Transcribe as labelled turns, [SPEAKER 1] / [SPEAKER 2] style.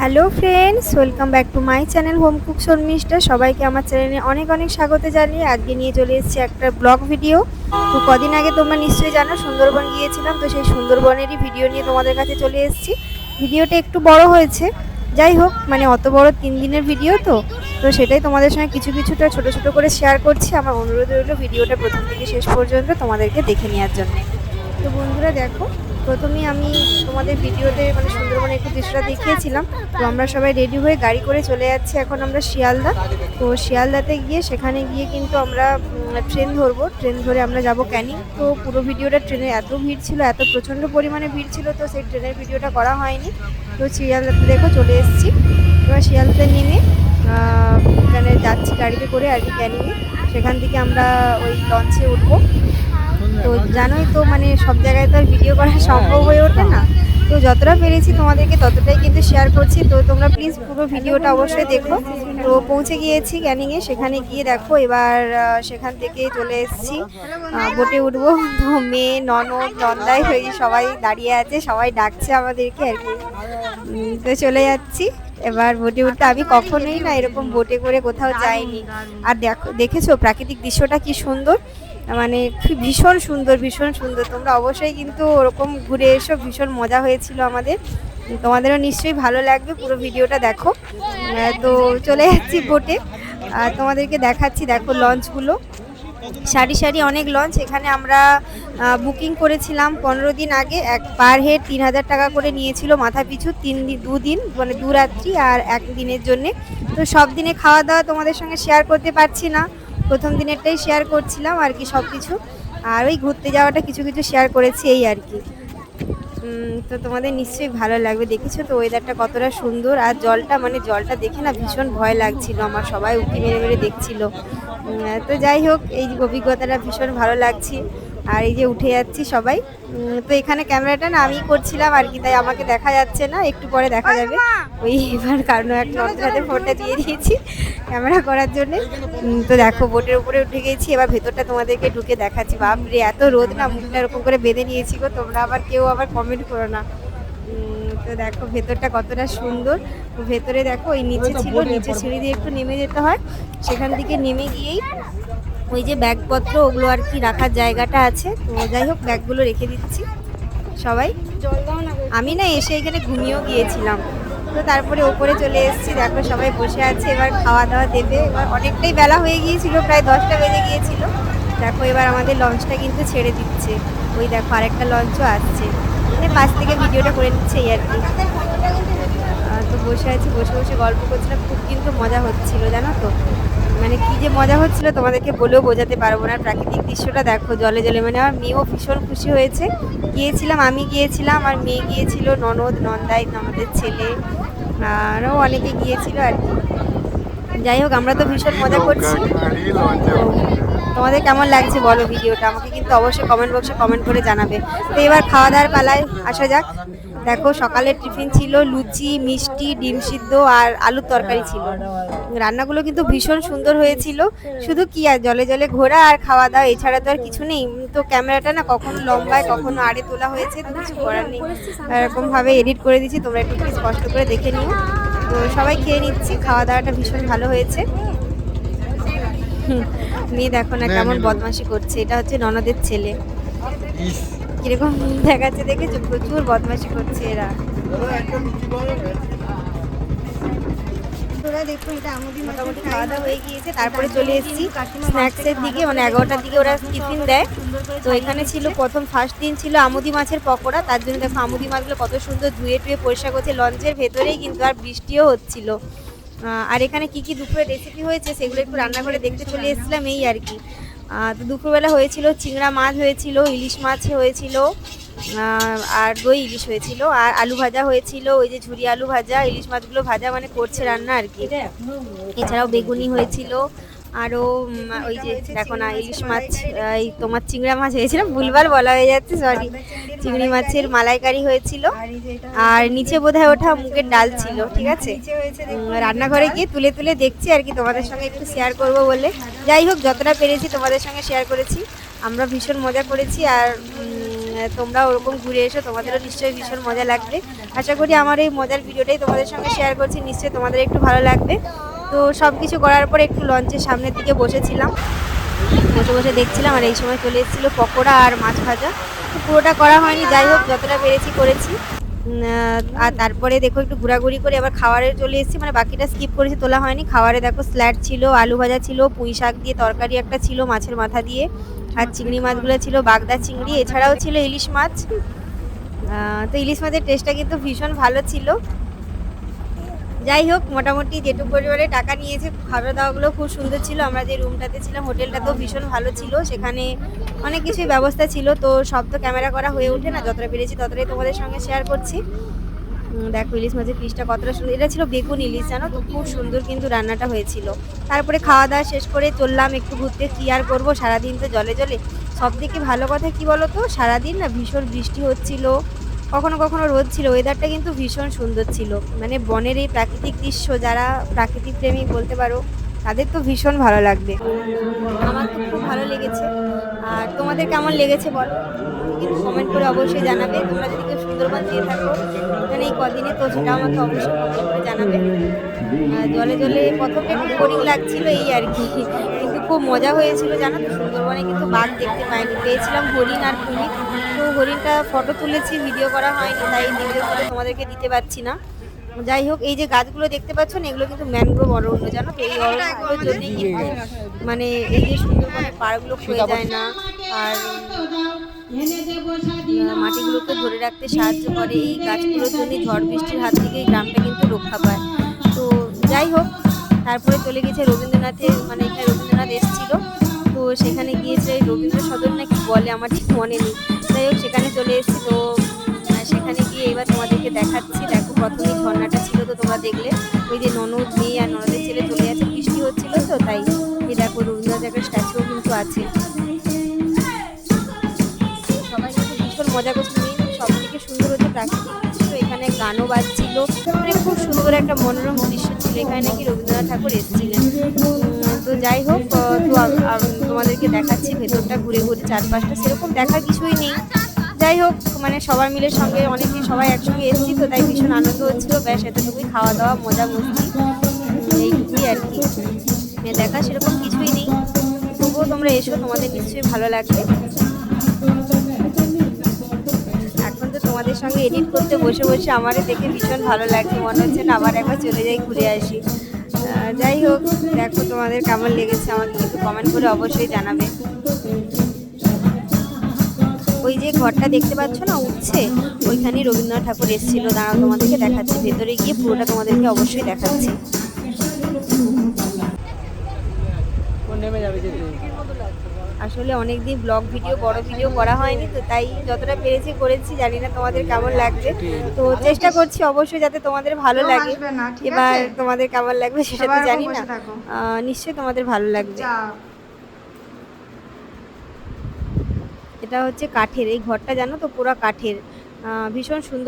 [SPEAKER 1] Hello friends, welcome back to my channel home cook Sharmishtha. সবাইকে আমার চ্যানেলে অনেক অনেক স্বাগত জানিয়ে আজকে নিয়ে চলে এসেছি একটা ব্লগ ভিডিও। তো কদিন আগে তোমরা নিশ্চয়ই জানো সুন্দরবন গিয়েছিলাম, তো সেই সুন্দরবনেরই ভিডিও নিয়ে তোমাদের কাছে চলে এসেছি। ভিডিওটা একটু বড় হয়েছে, যাই হোক মানে অত বড় তিন দিনের ভিডিও তো। তো সেটাই তোমাদের সঙ্গে কিছু কিছুটা ছোট ছোট করে শেয়ার করছি। আমার অনুরোধ রইল ভিডিওটা প্রথম থেকে শেষ পর্যন্ত তোমাদেরকে দেখে নেওয়ার জন্য। তো বন্ধুরা দেখো প্রথমেই আমি তোমাদের ভিডিওতে মানে সুন্দরবনে একটু দৃশ্যটা দেখিয়েছিলাম। তো আমরা সবাই রেডি হয়ে গাড়ি করে চলে যাচ্ছি। এখন আমরা শিয়ালদা। তো শিয়ালদাতে গিয়ে সেখানে গিয়ে কিন্তু আমরা ট্রেন ধরবো। ট্রেন ধরে আমরা যাব ক্যানিং। তো পুরো ভিডিওটা ট্রেনে এত ভিড় ছিল, এত প্রচণ্ড পরিমাণে ভিড় ছিল, তো সেই ট্রেনের ভিডিওটা করা হয়নি। তো শিয়ালদাতে দেখো চলে এসেছি। এবার শিয়ালদাতে নেমে এখানে যাচ্ছি গাড়িতে করে আর কি ক্যানিংয়ে। সেখান থেকে আমরা ওই লঞ্চে উঠবো। তো জানোই তো মানে সব জায়গায় তো আর ভিডিও করা সম্ভব হয়ে ওঠে না। তো যতটা পেরেছি তোমাদেরকে ততটাই কিন্তু শেয়ার করছি। তো তোমরা প্লিজ পুরো ভিডিওটা অবশ্যই দেখো। তো পৌঁছে গিয়েছি ক্যানিংয়ে, সেখানে গিয়ে দেখো এবার সেখান থেকে চলে এসেছি। বোটে উঠবো। তো মেয়ে, ননদ, নন্দাই হয়ে সবাই দাঁড়িয়ে আছে, সবাই ডাকছে আমাদেরকে আর কি। তো চলে যাচ্ছি। এবার বোটে উঠতে আমি কখনোই না এরকম বোটে করে কোথাও যাইনি। আর দেখো, দেখেছ প্রাকৃতিক দৃশ্যটা কি সুন্দর? মানে ভীষণ সুন্দর ভীষণ সুন্দর। তোমরা অবশ্যই কিন্তু ওরকম ঘুরে এসো, ভীষণ মজা হয়েছিল আমাদের। তোমাদেরও নিশ্চয়ই ভালো লাগবে পুরো ভিডিওটা দেখো। তো চলে যাচ্ছি বোটে আর তোমাদেরকে দেখাচ্ছি, দেখো লঞ্চগুলো সারি সারি অনেক লঞ্চ এখানে আমরা বুকিং করেছিলাম পনেরো দিন আগে। এক পার হেড তিন হাজার টাকা করে নিয়েছিল মাথা পিছু তিন দিন দুদিন মানে দু রাত্রি আর এক দিনের জন্যে। তো সব দিনে খাওয়া দাওয়া তোমাদের সঙ্গে শেয়ার করতে পারছি না। প্রথম দিনেরটাই শেয়ার করছিলাম আর কি সব কিছু আর ওই ঘুরতে যাওয়াটা কিছু কিছু শেয়ার করেছি এই আর কি। তো তোমাদের নিশ্চয়ই ভালো লাগবে। দেখেছ তো ওয়েদারটা কতটা সুন্দর। আর জলটা মানে জলটা দেখে না ভীষণ ভয় লাগছিল। আমার সবাই উঁকি মেরে মেরে দেখছিল। তো যাই হোক, এই অভিজ্ঞতাটা ভীষণ ভালো লাগছে। আর এই যে উঠে যাচ্ছি সবাই। তো এখানে ক্যামেরাটা না আমি করছিলাম আর কি তাই আমাকে দেখা যাচ্ছে না একটু পরে দেখা যাবে। ওই এবার কারণ এক নতুন ফোনটা দিয়ে দিয়েছি ক্যামেরা করার জন্য। তো দেখো বোটের উপরে উঠে গেছি এবার ভেতরটা তোমাদেরকে ঢুকে দেখাচ্ছি। বাপরে এত রোদ না মুখটা এরকম করে বেঁধে নিয়েছি গো তোমরা আবার কেউ আবার কমেন্ট করো না। তো দেখো ভেতরটা কতটা সুন্দর। ভেতরে দেখো ওই নিচে ছিল নিচে সিঁড়ি দিয়ে একটু নেমে যেতে হয়। সেখান থেকে নেমে গিয়েই ওই যে ব্যাগপত্র ওগুলো আর কি রাখার জায়গাটা আছে। তো যাই হোক ব্যাগগুলো রেখে দিচ্ছি। সবাই? আমি না এসে এখানে ঘুমিয়েও গিয়েছিলাম। তো তারপরে ওপরে চলে এসেছি। দেখো সবাই বসে আছে এবার খাওয়া দাওয়া দেবে। এবার অনেকটাই বেলা হয়ে গিয়েছিল প্রায় দশটা বেজে গিয়েছিল। দেখো এবার আমাদের লঞ্চটা কিন্তু ছেড়ে দিচ্ছে। ওই দেখো আরেকটা লঞ্চও আসছে। মানে পাশ থেকে ভিডিওটা করে নিচ্ছে এই আর কি। তো বসে আছি বসে বসে গল্প করছিলাম। খুব কিন্তু মজা হচ্ছিল জানো তো? মানে কি যে মজা হচ্ছিল তোমাদেরকে বলেও বোঝাতে পারব না। প্রাকৃতিক দৃশ্যটা দেখো জলে জলে। মানে আমার মেয়েও ভীষণ খুশি হয়েছে। গিয়েছিলাম আমি গিয়েছিলাম আর মেয়ে গিয়েছিল ননদ নন্দাই ননদের ছেলে। আরও অনেকে গিয়েছিল আর কি। যাই হোক আমরা তো ভীষণ মজা করছি। তোমাদের কেমন লাগছে বলো ভিডিওটা? আমাকে কিন্তু অবশ্যই কমেন্ট বক্সে কমেন্ট করে জানাবে। তো এবার খাওয়া দাওয়ার পালায় আসা যাক। দেখো সকালের টিফিন ছিল লুচি মিষ্টি ডিম সিদ্ধ আর আলুর তরকারি ছিল। রান্নাগুলো কিন্তু ভীষণ সুন্দর হয়েছিল। শুধু কি আর জলে জলে ঘোরা আর খাওয়া দাওয়া এছাড়া তো আর কিছু নেই। তো ক্যামেরাটা না কখনো লম্বায় কখনো আড়ে তোলা হয়েছে তো কিছু করার নেই। এরকমভাবে এডিট করে দিয়েছি তোমরা একটু প্লিজ কষ্ট করে দেখে নিও। তো সবাই খেয়ে নিচ্ছি খাওয়া দাওয়াটা ভীষণ ভালো হয়েছে। মেয়ে দেখো না কেমন বদমাশি করছে এটা হচ্ছে ননদের ছেলে। কীরকম দেখাচ্ছে দেখেছ প্রচুর বদমাশি করছে এরা। মোটামুটি খাওয়া দাওয়া হয়ে গিয়েছে। তারপরে চলে এসেছি স্ন্যাক্সের দিকে। মানে এগারোটার দিকে ওরা টিফিন দেয়। তো এখানে ছিল প্রথম ফার্স্ট দিন ছিল আমুদি মাছের পকোড়া। তার জন্য দেখো আমুদি মাছগুলো কত সুন্দর ধুয়ে টুয়ে পরিষ্কার করছে। লঞ্চের ভেতরেই কিন্তু আর বৃষ্টিও হচ্ছিল। আর এখানে কি কি দুপুরে রেসিপি হয়েছে সেগুলো একটু রান্নাঘরে দেখতে চলে এসেছিলাম এই আর কি। আহ, তো দুপুরবেলা হয়েছিল চিংড়া মাছ হয়েছিল ইলিশ মাছ হয়েছিল। আর দই ইলিশ হয়েছিল, আর আলু ভাজা হয়েছিল, ওই যে ঝুরি আলু ভাজা, ইলিশ মাছগুলো ভাজা মানে করছে রান্না আর কি। এছাড়াও বেগুনি হয়েছিল, আরও ওই যে দেখো না, ইলিশ মাছ এই তোমার চিংড়া মাছ হয়েছিল, ভুলভাল বলা হয়ে যাচ্ছে সরি চিংড়ি মাছের মালাইকারি হয়েছিল, আর নিচে বোধহয় ওঠা মুগের ডাল ছিল, ঠিক আছে? রান্নাঘরে গিয়ে তুলে তুলে দেখছি আর কি, তোমাদের সঙ্গে একটু শেয়ার করব বলে। যাই হোক, যতটা পেরেছি তোমাদের সঙ্গে শেয়ার করেছি। আমরা ভীষণ মজা করেছি, আর তোমরা ওরকম ঘুরে এসো, তোমাদেরও নিশ্চয়ই ভীষণ মজা লাগবে। আশা করি আমার এই মজার ভিডিওটাই তোমাদের সঙ্গে শেয়ার করছি, নিশ্চয়ই তোমাদের একটু ভালো লাগবে। তো সব কিছু করার পরে একটু লঞ্চের সামনের দিকে বসেছিলাম। বসে বসে দেখছিলাম আর এই সময় চলে এসেছিল পকোড়া আর মাছ ভাজা। তো পুরোটা করা হয়নি, যাই হোক, যতটা পেরেছি করেছি। আর তারপরে দেখো একটু ঘোরাঘুরি করে আবার খাবারে চলে এসেছি মানে বাকিটা স্কিপ করেছি, তোলা হয়নি। খাবারে দেখো স্ল্যাট ছিল, আলু ভাজা ছিল, পুঁই শাক দিয়ে তরকারি একটা ছিল মাছের মাথা দিয়ে। আর চিংড়ি মাছগুলো ছিল বাগদা চিংড়ি, এছাড়াও ছিল ইলিশ মাছ। তো ইলিশ মাছের টেস্টটা কিন্তু ভীষণ ভালো ছিল। যাই হোক, মোটামুটি যেটুকু পরিবারে টাকা নিয়েছে, খাওয়া দাওয়াগুলো খুব সুন্দর ছিল। আমরা যে রুমটাতে ছিলাম, হোটেলটাতেও ভীষণ ভালো ছিল। সেখানে অনেক কিছুই ব্যবস্থা ছিল। তো সব তো ক্যামেরা করা হয়ে ওঠে না, যতটা পেরেছি ততটাই তোমাদের সঙ্গে শেয়ার করছি। দেখো, ইলিশ মাছের পিসটা কতটা সুন্দর। এটা ছিল বেগুন ইলিশ, জানো তো? খুব সুন্দর কিন্তু রান্নাটা হয়েছিল। তারপরে খাওয়া দাওয়া শেষ করে চললাম একটু ঘুরতে। কি আর করব? সারাদিন তো জলে জলে। সব থেকে ভালো কথা কি বলো তো সারাদিন না ভীষণ বৃষ্টি হচ্ছিল। কখনো কখনো রোদ ছিল। ওয়েদারটা কিন্তু ভীষণ সুন্দর ছিল। মানে বনের এই প্রাকৃতিক দৃশ্য, যারা প্রাকৃতিক প্রেমী বলতে পারো, তাদের তো ভীষণ ভালো লাগবে। আমার তো খুব ভালো লেগেছে। আর তোমাদের কেমন লেগেছে বলো? কিন্তু কমেন্ট করে অবশ্যই জানাবে। তোমরা যদি সুন্দরবন দিয়ে থাকো। এখানে এই কদিনে তো সেটা আমাকে অবশ্যই করে জানাবে। জলে জলে প্রথমটা একটু বোরিং লাগছিল এই আর কি। কিন্তু খুব মজা হয়েছিল, জানো তো? সুন্দরবনে কিন্তু বাঘ দেখতে পাইনি। পেয়েছিলাম হরিণ আর কুমির। তো হরিণটা ফটো তুলেছি ভিডিও করা হয়নি, তাই ভিডিও করে তোমাদেরকে দিতে পারছি না। যাই হোক, এই যে গাছগুলো দেখতে পাচ্ছ না, এগুলো কিন্তু ম্যানগ্রোভ অরণ্য, জানো তো? এই কিন্তু মানে এই যে সুন্দরবনের পাড়গুলো ক্ষয়ে যায় না। আর মাটিগুলোকে ধরে রাখতে সাহায্য করে এই গাছগুলোর জন্য ঝড় বৃষ্টির হাত থেকে গ্রামটা কিন্তু রক্ষা পায়। তো যাই হোক, তারপরে চলে গেছে রবীন্দ্রনাথের মানে এখানে রবীন্দ্রনাথ এসেছিল। তো সেখানে গিয়েছে রবীন্দ্র সদন নাকি বলে, আমার ঠিক মনে নেই। যাই হোক, সেখানে চলে এসেছি। তো সেখানে গিয়ে এবার তোমাদেরকে দেখাচ্ছি। দেখো, প্রথমে ঝর্ণাটা ছিল, তো তোমরা দেখলে। ওই যে ননদ মেয়ে আর ননদের ছেলে চলে যাচ্ছে বৃষ্টি হচ্ছিল তো, তাই। এই দেখো রবীন্দ্রনাথ একটা স্ট্যাচুও কিন্তু আছে। মজা করছিল সব থেকে সুন্দর হচ্ছে প্রাকৃতিক দৃশ্য। এখানে গানও বাজছিল মানে খুব সুন্দর একটা মনোরম দৃশ্য ছিল। এখানে নাকি রবীন্দ্রনাথ ঠাকুর এসেছিলেন। তো যাই হোক তো তোমাদেরকে দেখাচ্ছি, ভেতরটা ঘুরে ঘুরে, চারপাশটা সেরকম দেখার কিছুই নেই। যাই হোক মানে সবাই মিলে সঙ্গে অনেকে সবাই একসঙ্গে এসেছি, তো তাই ভীষণ আনন্দ হচ্ছিল। ব্যাস, এতটুকুই খাওয়া দাওয়া, মজা মস্তি, এইটুকুই আর কি। মানে দেখা সেরকম কিছুই নেই। তবুও তোমরা এসো, তোমাদের নিশ্চয়ই ভালো লাগবে। তো তোমাদের সঙ্গে এডিট করতে বসে বসে আমারই দেখে ভীষণ ভালো লাগছে। মনে হচ্ছে না আবার একবার চলে যাই, ঘুরে আসি। যাই হোক, দেখো তোমাদের কেমন লেগেছে আমাকে কিন্তু কমেন্ট করে অবশ্যই জানাবে। ওই যে ঘরটা দেখতে পাচ্ছ না, উঠছে? ওইখানেই রবীন্দ্রনাথ ঠাকুর এসেছিল, দাঁড়াও তোমাদেরকে দেখাচ্ছি। ভেতরে গিয়ে পুরোটা তোমাদেরকে অবশ্যই দেখাচ্ছি।
[SPEAKER 2] নেমে যাবে
[SPEAKER 1] আসলে অনেকদিন ব্লগ ভিডিও বড় ভিডিও করা হয়নি তো তাই যতটা পেরেছি করেছি জানি না তোমাদের কেমন লাগবে। তো চেষ্টা করছি অবশ্যই যাতে তোমাদের ভালো লাগে। এবার তোমাদের কেমন লাগবে সেটা তো জানি না। নিশ্চয়ই তোমাদের ভালো লাগবে। এটা হচ্ছে কাঠের এই ঘরটা জানো তো পুরো কাঠের। ভীষণ সুন্দর।